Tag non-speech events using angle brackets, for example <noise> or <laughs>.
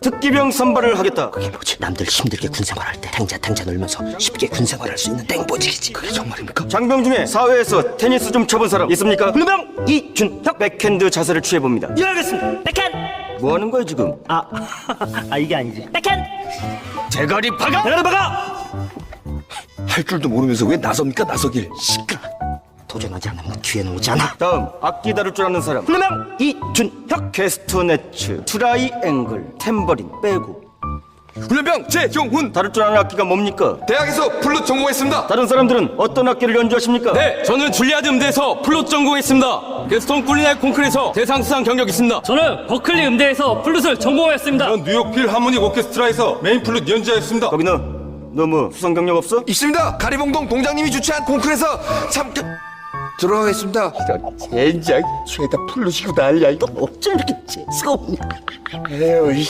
특기병 선발을 하겠다. 그게 뭐지? 남들 힘들게 군생활할 때 탱자 탱자 놀면서 쉽게 군생활할 수 있는 땡보직이지 그게 정말입니까? 장병 중에 사회에서 테니스 좀 쳐본 사람 있습니까? 분명 이준혁 백핸드 자세를 취해봅니다. 예 알겠습니다 백핸 뭐 하는 거야 지금? 아, <laughs> 아 이게 아니지 백핸 대가리 박아! 내가 박아! 할 줄도 모르면서 왜 나섭니까 나서길 시끄러 오지 않아 다음 악기 다룰 줄 아는 사람. 분명 이준혁 캐스터네츠, 트라이앵글, 탬버린 빼고 훈련병 최종훈 다룰 줄 아는 악기가 뭡니까? 대학에서 플룻 전공했습니다 다른 사람들은 어떤 악기를 연주하십니까? 네, 저는 줄리아드 음대에서 플룻 전공했습니다. 게스톤 꿀리날 콩쿨에서 대상 수상 경력 있습니다. 저는 버클리 음대에서 플룻을 전공하였습니다 전 뉴욕 필 하모닉 오케스트라에서 메인 플룻 연주하였습니다. 거기 너, 너뭐 수상 경력 없어? 있습니다 가리봉동 동장님이 주최한 콩쿨에서 참 들어가겠습니다. 젠장. 죄다 플룻이고 난리야. 이거 어쩜 이렇게 재수가 없냐? 에휴 이